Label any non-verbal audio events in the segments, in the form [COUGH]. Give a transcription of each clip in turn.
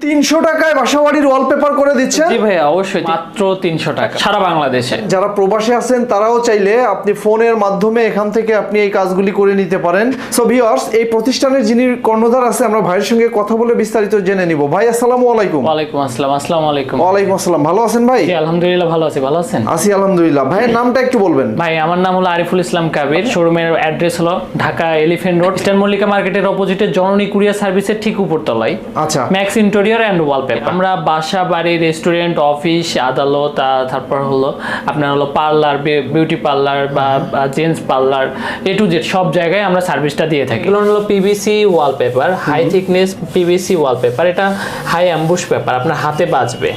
তিনশো টাকায় বাসাবাড়ির ওয়ালপেপার করে দিচ্ছেন? জি ভাইয়া অবশ্যই। মাত্র তিনশো টাকা। সারা বাংলাদেশে। যারা প্রবাসে আছেন তারাও চাইলে আপনি ফোনের মাধ্যমে এখান থেকে আপনি এই কাজগুলি করে নিতে পারেন। সো ভিউয়ার্স এই প্রতিষ্ঠানের যিনি কর্ণধার আছে আমরা ভাইয়ের সঙ্গে কথা বলে বিস্তারিত জেনে নিব। ভাই আসসালামু আলাইকুম। ওয়ালাইকুম আসসালাম আসসালামু আলাইকুম। ওয়ালাইকুম আসসালাম। ভালো আছেন ভাই? জি আলহামদুলিল্লাহ ভালো আছি। ভালো আছেন? আছি আলহামদুলিল্লাহ। ভাইয়ের নামটা একটু বলবেন। ভাই আমার নাম হলো আরিফুল ইসলাম কাবির। শোরুমের অ্যাড্রেস হলো Dhaka elephant road eastern Mallika মার্কেটের অপোজিটে জননী কুরিয়ার সার্ভিসের ঠিক উপরতলায়। আচ্ছা। ম্যাক্স ইন্টেরিয়র অ্যান্ড ওয়ালপেপার আমরা বাসা বাড়ি রেস্টুরেন্ট অফিস আদালত তারপর হলো আপনার হলো পার্লার বিউটি পার্লার বা gents parlour A to Z সব জায়গায় আমরা সার্ভিসটা দিয়ে থাকি। এগুলো হলো PVC wallpaper high thickness PVC wallpaper এটা হাই অ্যাম্বুশ পেপার আপনার হাতে বাজবে।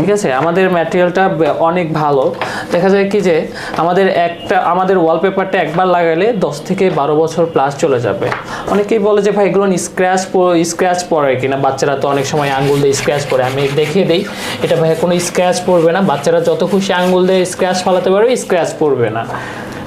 ঠিক আছে? আমাদের ম্যাটেরিয়ালটা অনেক ভালো। দেখা যায় কি যে আমাদের একটা আমাদের ওয়ালপেপারটা একবার লাগালে দশ থেকে বারো বছর প্লাস চলে যাবে। অনেকেই বলে যে ভাই এগুলো স্ক্র্যাচ স্ক্র্যাচ পড়ে কিনা বাচ্চারা তো অনেক সময় আঙ্গুল দিয়ে স্ক্র্যাচ পড়ে আমি দেখিয়ে দিই, এটা ভাই কোনো স্ক্র্যাচ পড়বে না, বাচ্চারা যত খুশি আঙ্গুল দিয়ে স্ক্র্যাচ ফালাতে পারবে স্ক্র্যাচ পড়বে না।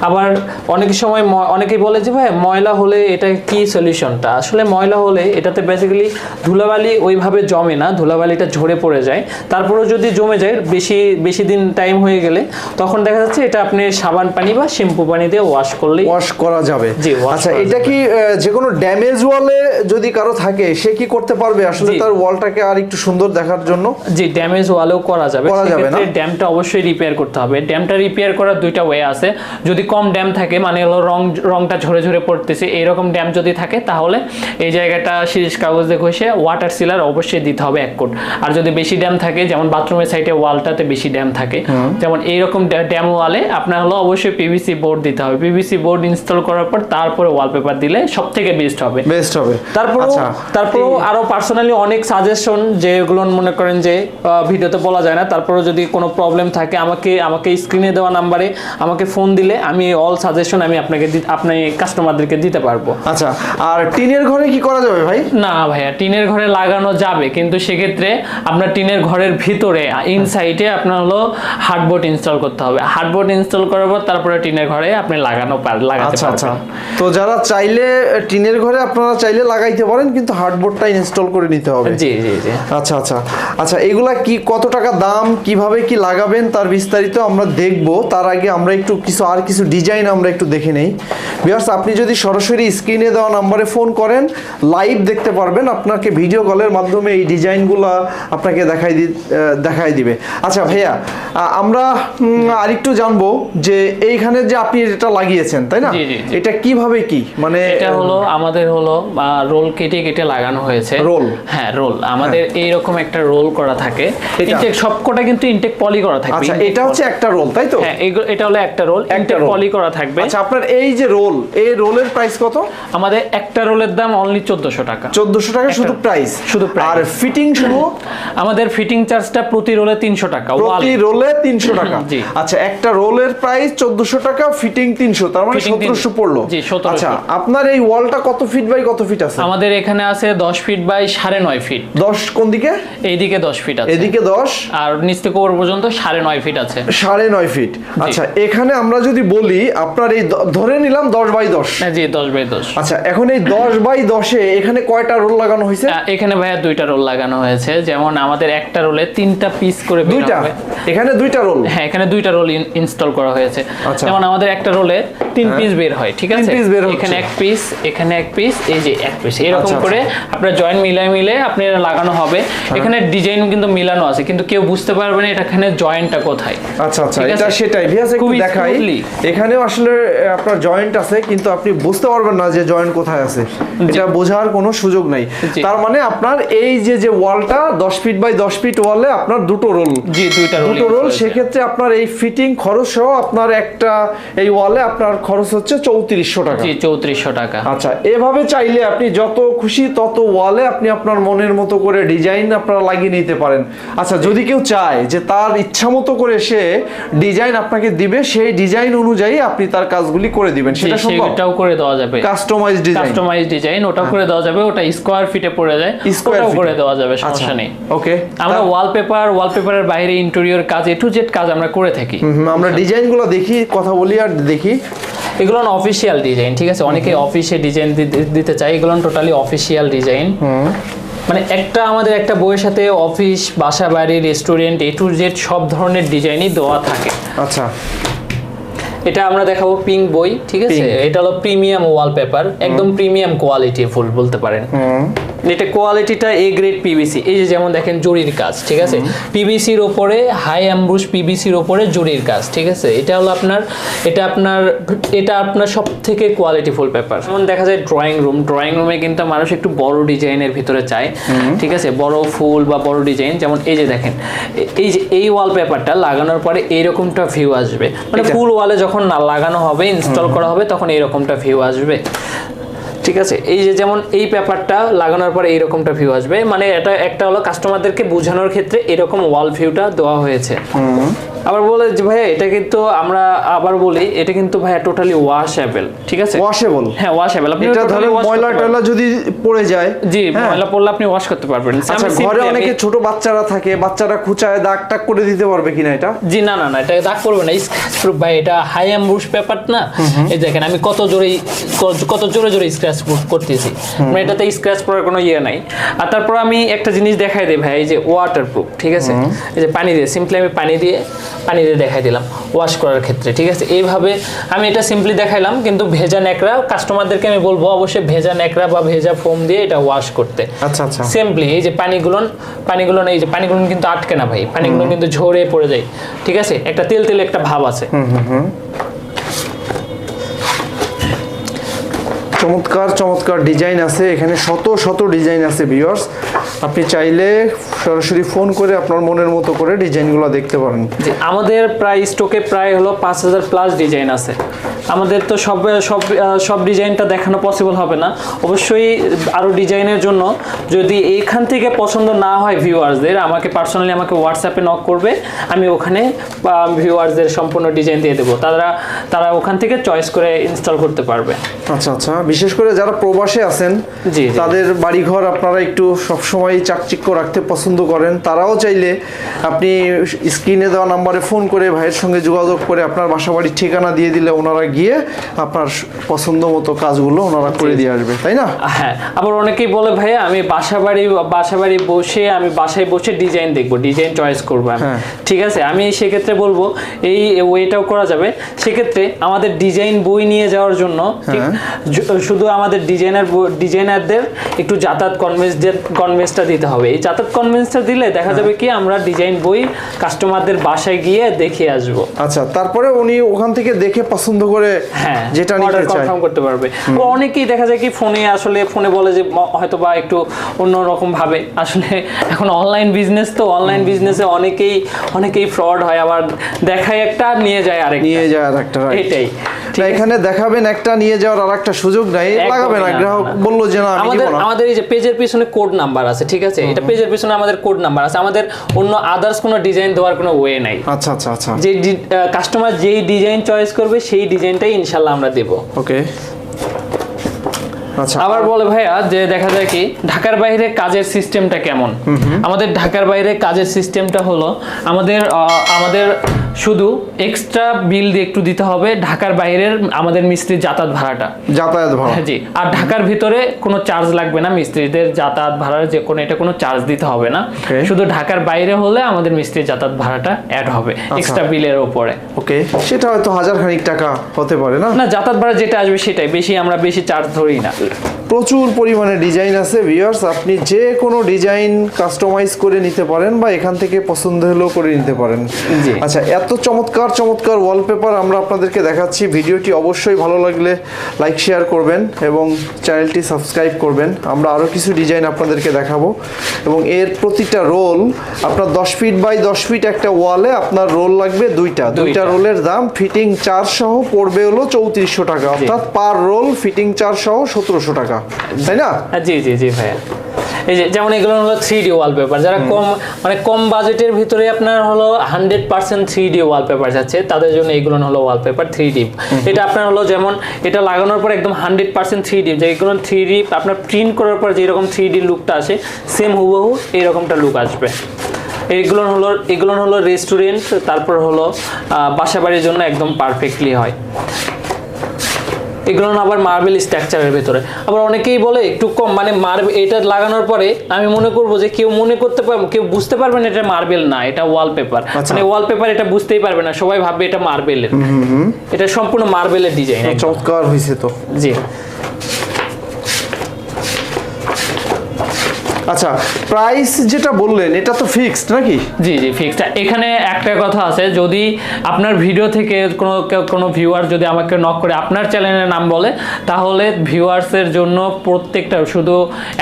আবার অনেক সময় অনেকেই বলে যে ভাই ময়লা হলে এটা কি সলিউশনটা আসলে ময়লা হলে এটাতে বেসিক্যালি ধুলাবালি ওইভাবে জমে না ধুলাবালিটা ঝরে পড়ে যায়। তারপরেও যদি জমে যায় বেশি বেশি দিন টাইম হয়ে গেলে তখন দেখা যাচ্ছে এটা আপনি সাবান পানি বা শ্যাম্পু পানি দিয়ে ওয়াশ করলেই ওয়াশ করা যাবে। আচ্ছা এটা কি যে কোনো ড্যামেজ ওয়ালে যদি কারও থাকে সে কি করতে পারবে? আসলে তার ওয়ালটাকে আর একটু সুন্দর দেখার জন্য। জি ড্যামেজ ওয়ালেও করা যাবে। করা যাবে না? ড্যামটা অবশ্যই রিপেয়ার করতে হবে। ড্যামটা রিপেয়ার করার দুইটা ওয়ে আছে। যদি কম ড্যাম থাকে মানে হলো রং রংটা ঝরে ঝরে পড়তেছে এইরকম ড্যাম যদি থাকে তাহলে এই জায়গাটা শিরিষ কাগজ দিয়ে ঘষে ওয়াটার সিলার অবশ্যই দিতে হবে এক কোট। আর যদি বেশি ড্যাম থাকে যেমন বাথরুমের সাইডে ওয়ালটাতে বেশি ড্যাম থাকে যেমন এইরকম ড্যাম ওয়ালে আপনার হলো অবশ্যই পিভিসি বোর্ড দিতে হবে। পিভিসি বোর্ড ইনস্টল করার পর তারপরে ওয়ালপেপার দিলে সব থেকে বেস্ট হবে। বেস্ট হবে। তারপরেও আচ্ছা। তারপরেও আরও পার্সোনালি অনেক সাজেশন যেগুলো মনে করেন যে ভিডিওতে বলা যায় না। তারপরেও যদি কোনো প্রবলেম থাকে আমাকে আমাকে স্ক্রিনে দেওয়া নাম্বারে আমাকে ফোন দিলে আমি অল সাজেশন আমি আপনাকে আপনি কাস্টমারদেরকে দিতে পারব। আচ্ছা আর টিনের ঘরে কি করা যাবে ভাই? না ভাইয়া টিনের ঘরে লাগানো যাবে কিন্তু সেক্ষেত্রে আপনার টিনের ঘরের ভিতরে ইনসাইডে আপনার হলো হার্ডবোর্ড ইনস্টল করতে হবে। হার্ডবোর্ড ইনস্টল করার পর তারপরে টিনের ঘরে আপনি লাগানো লাগাতে আচ্ছা আচ্ছা। পারবেন তো যারা চাইলে টিনের ঘরে আপনারা চাইলে লাগাইতে পারেন কিন্তু হার্ডবোর্ডটা ইনস্টল করে নিতে হবে। জি জি জি। আচ্ছা আচ্ছা। আচ্ছা এগুলা কি কত টাকা দাম কীভাবে কি লাগাবেন তার বিস্তারিত আমরা দেখব। তার আগে আমরা একটু কিছু আর কিছু ডিজাইন আমরা একটু দেখে নেই। বিয়ার্স আপনি যদি সরাসরি স্ক্রিনে দেওয়া নাম্বারে ফোন করেন লাইভ দেখতে পারবেন আপনাকে ভিডিও কলের মাধ্যমে এই ডিজাইনগুলো আপনাকে দেখাই দি দেখাই দিবে। আচ্ছা ভাইয়া আমরা আরেকটু জানব যে এইখানে যে আপনি এটা লাগিয়েছেন তাই না। এটা কীভাবে কি? মানে এটা হলো আমাদের হলো রোল কেটে কেটে লাগানো হয়েছে। রোল হ্যাঁ রোল আমাদের এইরকম একটা রোল করা থাকে? ইনটেক সবকটা কিন্তু ইনটেক পলি করা থাকে। আচ্ছা এটা হচ্ছে একটা রোল তাই তো? হ্যাঁ এটা হলো একটা রোল ইনটেক roll। পলি করা থাকবে। আচ্ছা আপনার এই যে রোল এই রোলের প্রাইস কত? আমাদের একটা রোলের দাম অনলি চোদ্দশো টাকা। চোদ্দশো টাকা শুধু প্রাইস শুধু। আর ফিটিং শুধু? আমাদের ফিটিং চার্জটা প্রতি রোলে তিনশো টাকা প্রতি রোলে তিনশো টাকা। জি। আচ্ছা একটা রোলের প্রাইস চোদ্দশো টাকা ফিটিং তিনশো তার মানে Fitting সতেরোশো 300 পড়ল। জি, 1700 আচ্ছা আপনার এই ওয়ালটা কত ফিট বাই কত ফিট আছে? আমাদের এখানে আছে দশ ফিট বাই সাড়ে নয় ফিট দশ কোন দিকে? এইদিকে দশ ফিট আছে। এদিকে দশ। আর নিচ থেকে উপর পর্যন্ত সাড়ে নয় ফিট আছে। সাড়ে নয় ফিট আচ্ছা এখানে আমরা যদি বলি আপনার এই ধরে নিলাম দশ বাই দশ। হ্যাঁ, জি দশ বাই দশ। আচ্ছা এখন এই দশ বাই দশে এখানে কয়টা রোল লাগানো হয়েছে? এখানে ভাইয়া দুইটা রোল লাগানো হয়েছে। যেমন আমাদের একটা রোলে তিনটা পিস করে দুইটা? এখানে দুইটা রোল? হ্যাঁ এখানে দুইটা রোল ইনস্টল করা হয়েছে। আচ্ছা। যেমন আমাদের একটা রোলে তিন পিস বের হয় ঠিক আছে? এখানে এক পিস এখানে এক পিস এই যে এক পিস এরকম আচ্ছা, করে আপনার জয়েন্ট মিলাই মিলে আপনি লাগানো হবে। হ্যাঁ। এখানে ডিজাইন কিন্তু মিলানো আছে কিন্তু কেউ বুঝতে পারবে না এটা এখানে জয়েন্টটা কোথায়। আচ্ছা আচ্ছা। এটা সেটাই। ভিয়াস একটু দেখাই। এখানেও আসলে আপনার জয়েন্ট আছে কিন্তু আপনি বুঝতে পারবেন না যে জয়েন্ট কোথায় আছে। এটা বোঝার কোনো সুযোগ নাই। তার মানে আপনার এই যে যে ওয়ালটা দশ ফিট বাই দশ ফিট ওয়ালে আপনার দুটো রোল জি দুইটা রোল দুটো রোল সেক্ষেত্রে আপনার এই ফিটিং খরচ সহ আপনার একটা এই ওয়ালে আপনার খরচ হচ্ছে চৌত্রিশশো টাকা। জি চৌত্রিশশো টাকা। আচ্ছা এভাবে চাইলে আপনি যত খুশি তত ওয়ালে আপনি আপনার মনের মতো করে ডিজাইন আপনারা লাগিয়ে নিতে পারেন। আচ্ছা যদি কেউ চায় যে তার ইচ্ছা মতো করে সে ডিজাইন আপনাকে দিবে সেই ডিজাইন অনুযায়ী আপনি তার কাজগুলি করে দিবেন সেটা সম্ভব? সেটাও করে দেওয়া যাবে। কাস্টমাইজ ডিজাইন কাস্টমাইজ ডিজাইন ওটাও করে দেওয়া যাবে ওটা স্কোয়ার ফিটে পড়ে যায় Square করে দেওয়া যাবে আচ্ছা সমস্যা নেই। ওকে আমরা ওয়ালপেপার ওয়ালপেপারের বাইরে ইন্টেরিয়র কাজ এ টু জেড কাজ আমরা করে থাকি। আমরা ডিজাইনগুলো দেখি কথা বলি আর দেখি। এগুলো অফিসিয়াল ডিজাইন ঠিক আছে? অনেকে অফিসে ডিজাইন দিতে চায় এগুলো টোটালি অফিসিয়াল ডিজাইন মানে একটা আমাদের একটা বইয়ের সাথে অফিস বাসা বাড়ি রেস্টুরেন্ট এ টু জেড সব ধরনের ডিজাইনই দেওয়া থাকে। আচ্ছা। এটা আমরা দেখাবো পিঙ্ক বই ঠিক আছে? এটা হলো প্রিমিয়াম ওয়ালপেপার একদম প্রিমিয়াম কোয়ালিটি ফুল বলতে পারেন। এটা কোয়ালিটিটা এ গ্রেড পিভিসি এই যে যেমন দেখেন জরির কাজ ঠিক আছে? পিভিসির ওপরে হাই অ্যাম্বুশ পিভিসির ওপরে জরির কাজ ঠিক আছে? এটা হলো আপনার এটা আপনার এটা আপনার সব থেকে কোয়ালিটিফুল পেপার যেমন দেখা যায় ড্রয়িং রুম ড্রয়িং রুমে কিন্তু মানুষ একটু বড় ডিজাইনের ভিতরে চায় ঠিক আছে? বড় ফুল বা বড় ডিজাইন যেমন এই যে দেখেন এই যে এই ওয়ালপেপারটা লাগানোর পরে এইরকমটা ভিউ আসবে। মানে ফুল ওয়ালে যখন লাগানো হবে ইনস্টল করা হবে তখন এইরকমটা ভিউ আসবে। ঠিক আছে? এই যে যেমন এই পেপারটা লাগানোর পরে এইরকমটা ভিউ আসবে মানে এটা একটা হলো কাস্টমারদেরকে বোঝানোর ক্ষেত্রে এরকম ওয়াল ভিউটা দেওয়া হয়েছে। আবার বলে যে ভাই এটা কিন্তু আমরা আবার বলি এটা কিন্তু ভাই টোটালি ওয়াশেবল ঠিক আছে? ওয়াশেবল হ্যাঁ ওয়াশেবল আপনি এটা wash ময়লা টয়লা যদি পড়ে যায় জি হ্যাঁ। ময়লা পড়লে আপনি ওয়াশ করতে পারবেন। আচ্ছা ঘরে অনেকে ছোট বাচ্চারা থাকে বাচ্চারা খুচায় দাগ টাক করে দিতে পারবে কিনা এটা? জি না না না এটা দাগ করবে না। স্ক্র্যাচ প্রুফ ভাই এটা হাই অ্যাম্বুশ পেপার না? এই দেখেন আমি কত জোরে কত জোরে জোরে স্ক্র্যাচ প্রুফ করতেছি। মানে এটাতে স্ক্র্যাচ পড়ার কোনো ইয়ে নাই। আর তারপর আমি একটা জিনিস দেখাই দিই ভাই এই যে ওয়াটার প্রুফ ঠিক আছে? এই যে পানি দিয়ে সিম্পলি আমি পানি দিয়ে পানি দিয়ে দেখাই দিলাম ওয়াশ করার ক্ষেত্রে ঠিক আছে? এইভাবে আমি এটা সিম্পলি দেখাইলাম কিন্তু ভেজা ন্যাকড়া কাস্টমারদেরকে আমি বলব অবশ্যই ভেজা ন্যাকড়া বা ভেজা ফোম দিয়ে এটা ওয়াশ করতে। আচ্ছা আচ্ছা। সিম্পলি এই যে পানিগুলো পানিগুলো এই যে পানিগুলো কিন্তু আটকে না ভাই পানিগুলো কিন্তু ঝরে পড়ে যায় ঠিক আছে? একটা তেল তেল একটা ভাব আছে। চমৎকার চমৎকার ডিজাইন আছে এখানে শত শত ডিজাইন আছে ভিউয়ার্স আপনি চাইলে সরাসরি ফোন করে আপনার মনের মতো করে ডিজাইনগুলো দেখতে পারেন। আমাদের প্রায় স্টকে প্রায় হলো পাঁচ হাজার প্লাস ডিজাইন আছে। আমাদের তো সব সব সব ডিজাইনটা দেখানো পসিবল হবে না। অবশ্যই আরও ডিজাইনের জন্য যদি এইখান থেকে পছন্দ না হয় ভিউয়ার্সদের আমাকে পার্সোনালি আমাকে হোয়াটসঅ্যাপে নক করবে। আমি ওখানে ভিউয়ার্সদের সম্পূর্ণ ডিজাইন দিয়ে দেবো। তারা তারা ওখান থেকে চয়েস করে ইনস্টল করতে পারবে। আচ্ছা আচ্ছা। বিশেষ করে যারা প্রবাসে আছেন জি, জি। তাদের বাড়িঘর আপনারা একটু সবসময় চাকচিক্য রাখতে পছন্দ করেন তারাও চাইলে আপনি স্ক্রিনে দেওয়া নাম্বারে ফোন করে ভাইয়ের সঙ্গে যোগাযোগ করে আপনার বাসা বাড়ির ঠিকানা দিয়ে দিলে ওনারা গিয়ে আপনার পছন্দ মতো কাজগুলো ওনারা করে দিয়ে আসবে তাই না? হ্যাঁ আবার অনেকেই বলে ভাইয়া আমি বাসা বাড়ি বাসা বাড়ি বসে আমি বাসায় বসে ডিজাইন দেখব ডিজাইন চয়েস করব আমি। হ্যাঁ। ঠিক আছে আমি সেক্ষেত্রে বলব এই ওয়েটাও করা যাবে। সেক্ষেত্রে আমাদের ডিজাইন বই নিয়ে যাওয়ার জন্য হ্যাঁ। শুধু আমাদের ডিজাইনার ডিজাইনারদের একটু যাতায়াত কনভেন্স কনভেন্সটা দিতে হবে। এই যাতায়াত কনভেন্সটা দিলে দেখা হ্যাঁ। যাবে কি আমরা ডিজাইন বই কাস্টমারদের বাসায় গিয়ে দেখে আসব। আচ্ছা তারপরে উনি ওখান থেকে দেখে পছন্দ করে হ্যাঁ যেটা নিতে চায়। কনফার্ম করতে পারবে। ও অনেকেই দেখা যায় কি ফোনে আসলে ফোনে বলে যে হয়তো বা একটু অন্যরকম ভাবে। আসলে এখন অনলাইন বিজনেস তো অনলাইন বিজনেসে অনেকেই অনেকেই ফ্রড হয়। আবার দেখায় একটা নিয়ে যায় আরেক নিয়ে যায় আর একটা এটাই? এখানে দেখাবেন একটা নিয়ে যাওয়ার আর একটা সুযোগ নাই। লাগাবে না গ্রাহক। বলল যে না আমাদের আমাদের এই যে পেজের পিছনে কোড নাম্বার আছে ঠিক আছে? এটা পেজের পিছনে আমাদের কোড নাম্বার আছে। আমাদের অন্য আদার্স কোনো ডিজাইন দেওয়ার কোনো ওয়ে নাই। আচ্ছা আচ্ছা আচ্ছা। যে কাস্টমার যেই ডিজাইন চয়েস করবে সেই ডিজাইনটাই ইনশাল্লাহ আমরা দেবো। ওকে। আচ্ছা। আবার বলে ভাইয়া যে দেখা যায় কি ঢাকার বাইরে কাজের সিস্টেমটা কেমন? আমাদের ঢাকার বাইরে কাজের সিস্টেমটা হলো আমাদের আমাদের শুধু এক্সট্রা বিল দিয়ে একটু দিতে হবে ঢাকার বাইরের আমাদের মিস্ত্রির যাতায়াত ভাড়াটা। যাতায়াত ভাড়া। হ্যাঁ জি আর ঢাকার ভিতরে কোনো চার্জ লাগবে না মিস্ত্রিদের যাতায়াত ভাড়ার যে কোনো এটা কোনো চার্জ দিতে হবে না। শুধু ঢাকার বাইরে হলে আমাদের মিস্ত্রির যাতায়াত ভাড়াটা অ্যাড হবে এক্সট্রা বিলের উপরে। ওকে সেটা হয়তো হাজার খানিক টাকা হতে পারে না? না যাতায়াত ভাড়া যেটা আসবে সেটাই বেশি আমরা বেশি চার্জ ধরি না। প্রচুর পরিমাণে ডিজাইন আছে ভিউয়ার্স আপনি যে কোনো ডিজাইন কাস্টমাইজ করে নিতে পারেন বা এখান থেকে পছন্দ হলেও করে নিতে পারেন। জি। আচ্ছা এত চমৎকার চমৎকার ওয়ালপেপার আমরা আপনাদেরকে দেখাচ্ছি। ভিডিওটি অবশ্যই ভালো লাগলে লাইক শেয়ার করবেন এবং চ্যানেলটি সাবস্ক্রাইব করবেন। আমরা আরও কিছু ডিজাইন আপনাদেরকে দেখাবো। এবং এর প্রতিটা রোল আপনার দশ ফিট বাই দশ ফিট একটা ওয়ালে আপনার রোল লাগবে দুইটা। দুইটা। রোলের দাম ফিটিং চার্জ সহ পড়বে হলো চৌত্রিশশো টাকা। অর্থাৎ পার রোল ফিটিং চার্জ সহ সতেরোশো টাকা। তাই না? হ্যাঁ, জি জি জি ভাইয়া। এই যে যেমন এগুলো হলো থ্রি ডি ওয়ালপেপার যারা কম মানে কম বাজেটের ভিতরে আপনার হলো hundred percent three D wallpaper যাচ্ছে তাদের জন্য এগুলো হলো ওয়ালপেপার থ্রি ডি এটা আপনার হলো যেমন এটা লাগানোর পর একদম হান্ড্রেড পার্সেন্ট থ্রি ডি যেগুলো থ্রি ডি আপনার প্রিন্ট করার পর যেরকম থ্রি ডি লুকটা আসে সেম হুবহু এইরকমটা লুক আসবে। এইগুলো হলো এগুলো হলো রেস্টুরেন্ট তারপর হলো বাসাবাড়ির বাসা বাড়ির জন্য একদম পারফেক্টলি হয়। এগুলো আবার মার্বেল স্ট্রাকচারের ভেতরে। আবার অনেকেই বলে একটু কম। মানে মার্বেল এটা লাগানোর পরে আমি মনে করব যে কেউ মনে করতে পারব কেউ বুঝতে পারবে না এটা মার্বেল না এটা ওয়ালপেপার পেপার মানে ওয়ালপেপার এটা বুঝতেই পারবে না সবাই ভাববে এটা মার্বেলের এটা সম্পূর্ণ মার্বেলের ডিজাইন চমৎকার হয়েছে তো। জি। আচ্ছা প্রাইস যেটা বললেন এটা তো ফিক্সড নাকি? জি জি ফিক্সড এখানে একটা কথা আছে যদি আপনার ভিডিও থেকে কোনো কোনো ভিউয়ার যদি আমাকে নক করে আপনার চ্যানেলের নাম বলে তাহলে ভিউয়ার্সের জন্য প্রত্যেকটা শুধু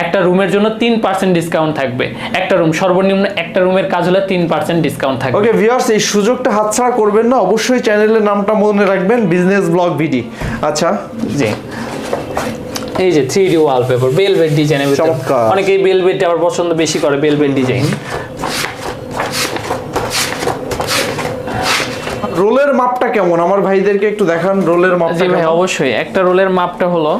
একটা রুমের জন্য তিন পার্সেন্ট ডিসকাউন্ট থাকবে। একটা রুম সর্বনিম্ন একটা রুমের কাজ হলে তিন পার্সেন্ট ডিসকাউন্ট থাকবে। ওকে ভিউয়ার্স এই সুযোগটা হাতছাড়া করবেন না অবশ্যই চ্যানেলের নামটা মনে রাখবেন বিজনেস ব্লগ ভিডি আচ্ছা? জি। এই যে থ্রি ডি ওয়ালপেপার বেলভেট ডিজাইনের ভিতরে। অনেকেই বেলভেট আবার পছন্দ বেশি করে বেলভেট ডিজাইন রোলের মাপটা কেমন? আমার ভাইদেরকে একটু দেখান রোলের মাপটা জি ভাই অবশ্যই। একটা রোলের মাপটা হলো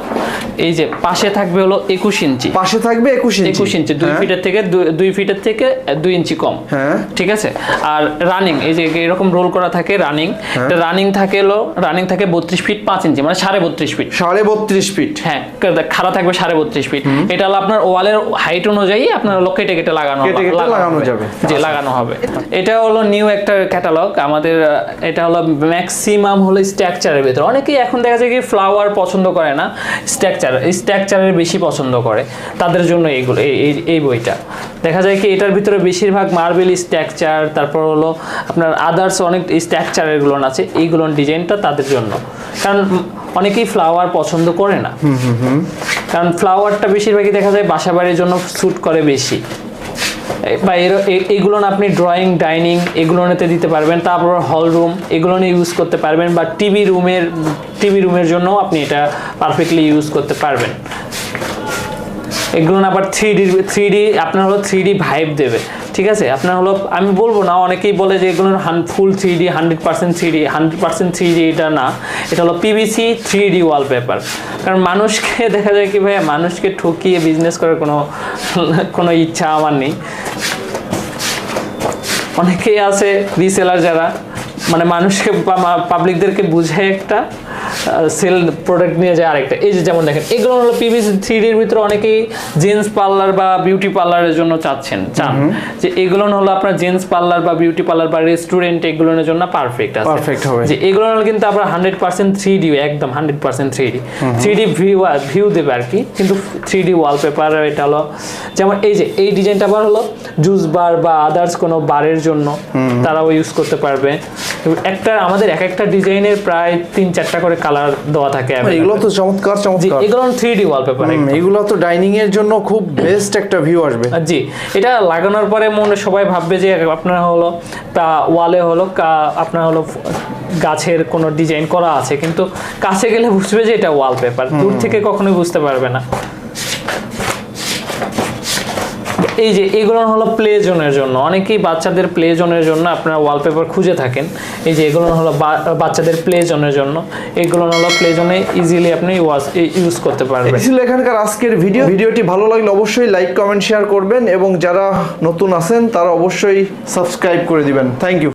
এই যে পাশে থাকবে হলো একুশ ইঞ্চি। পাশে থাকবে একুশ ইঞ্চি। একুশ ইঞ্চি দুই হ্যাঁ। ফিটের থেকে দুই- দুই ফিটের থেকে দুই ইঞ্চি কম। হ্যাঁ। ঠিক আছে? আর রানিং এই যে এরকম রোল করা থাকে রানিং। রানিং থাকে হলো রানিং থাকে বত্রিশ ফিট পাঁচ ইঞ্চি মানে সাড়ে বত্রিশ ফিট। সাড়ে বত্রিশ ফিট। হ্যাঁ খাড়া থাকবে সাড়ে বত্রিশ ফিট। এটা হলো আপনার ওয়ালের হাইট অনুযায়ী আপনার হলো কেটে কেটে লাগানো কেটে লাগানো যাবে। জি লাগানো হবে। এটা হলো নিউ একটা ক্যাটালগ। আমাদের এটা হলো ম্যাক্সিমাম হলো স্ট্রাকচারের ভিতরে। অনেকেই এখন দেখা যায় কি ফ্লাওয়ার পছন্দ করে না স্ট্রাকচার স্ট্রাকচারের বেশি পছন্দ করে। তাদের জন্য এইগুলো এই এই- বইটা। দেখা যায় কি এটার ভিতরে বেশিরভাগ মার্বেল স্ট্রাকচার তারপর হলো আপনার আদার্স অনেক স্ট্রাকচারেরগুলো আছে এইগুলোর ডিজাইনটা তাদের জন্য। কারণ অনেকেই ফ্লাওয়ার পছন্দ করে না। কারণ ফ্লাওয়ারটা বেশিরভাগই দেখা যায় বাসাবাড়ির জন্য স্যুট করে বেশি। বা এগুলো আপনি ড্রয়িং ডাইনিং এগুলোতে দিতে পারবেন। তারপর হল রুম এগুলো নিয়ে ইউজ করতে পারবেন বা টিভি রুমের টিভি রুমের জন্য আপনি এটা পারফেক্টলি ইউজ করতে পারবেন। এগুলো আবার থ্রি ডি থ্রি ডি আপনার হলো থ্রি ডি ভাইব দেবে। ঠিক আছে? আপনার হলো, আমি বলব না, অনেকেই বলে যে এগুলো full three D hundred percent three D hundred percent three D এটা না। এটা হলো পিভিসি থ্রি ডি ওয়ালপেপার কারণ মানুষকে [LAUGHS] দেখা যায় কি ভাইয়া, মানুষকে ঠকিয়ে বিজনেস করার কোনো কোনো ইচ্ছা আমার নেই। অনেকেই আছে রিসেলার যারা মানে মানুষকে পাবলিকদেরকে বুঝে একটা। সেল প্রোডাক্ট নিয়ে যায় আরেকটা। এই যে যেমন দেখেন এগুলো হলো পিভিসি থ্রি ডির ভিতরে অনেকেই জেন্টস পার্লার বা বিউটি পার্লারের জন্য চাচ্ছেন চান। যে এগুলো হলো আপনার জেন্টস পার্লার বা বিউটি পার্লার বা রেস্টুরেন্ট এগুলোর জন্য পারফেক্ট আছে। Perfect হবে। যে এগুলো হলো কিন্তু আবার হান্ড্রেড পার্সেন্ট থ্রি ডি একদম hundred percent three D three D view view দেবে আর কি কিন্তু থ্রি ডি ওয়ালপেপার এটা হলো যেমন এই যে এই ডিজাইনটা আবার হলো জুস বার বা আদার্স কোনো বারের জন্য তারাও ইউজ করতে পারবে। একটা আমাদের এক একটা ডিজাইনের প্রায় তিন চারটা করে কালার দেওয়া থাকে এগুলো তো চমৎকার চমৎকার। এগুলো থ্রি ডি ওয়ালপেপার এগুলো তো ডাইনিং এর জন্য খুব বেস্ট একটা ভিউ আসবে। জি এটা লাগানোর পরে মনে সবাই ভাববে যে আপনার হলো তা ওয়ালে হলো আপনার হলো গাছের কোনো ডিজাইন করা আছে কিন্তু কাছে গেলে বুঝবে যে এটা ওয়ালপেপার দূর থেকে কখনোই বুঝতে পারবে না। এই যে এগুলো হলো প্লে জোনের জন্য। অনেকেই বাচ্চাদের প্লে জোনের জন্য আপনারা ওয়ালপেপার খুঁজে থাকেন। এই যে এগুলো হলো বাচ্চাদের প্লে জোনের জন্য। এগুলো হলো প্লে জোনে ইজিলি আপনি ইউজ করতে পারবেন। ছিল এখানকার আজকের ভিডিও ভিডিওটি ভালো লাগলে অবশ্যই লাইক কমেন্ট শেয়ার করবেন এবং যারা নতুন আছেন তারা অবশ্যই সাবস্ক্রাইব করে দিবেন। Thank you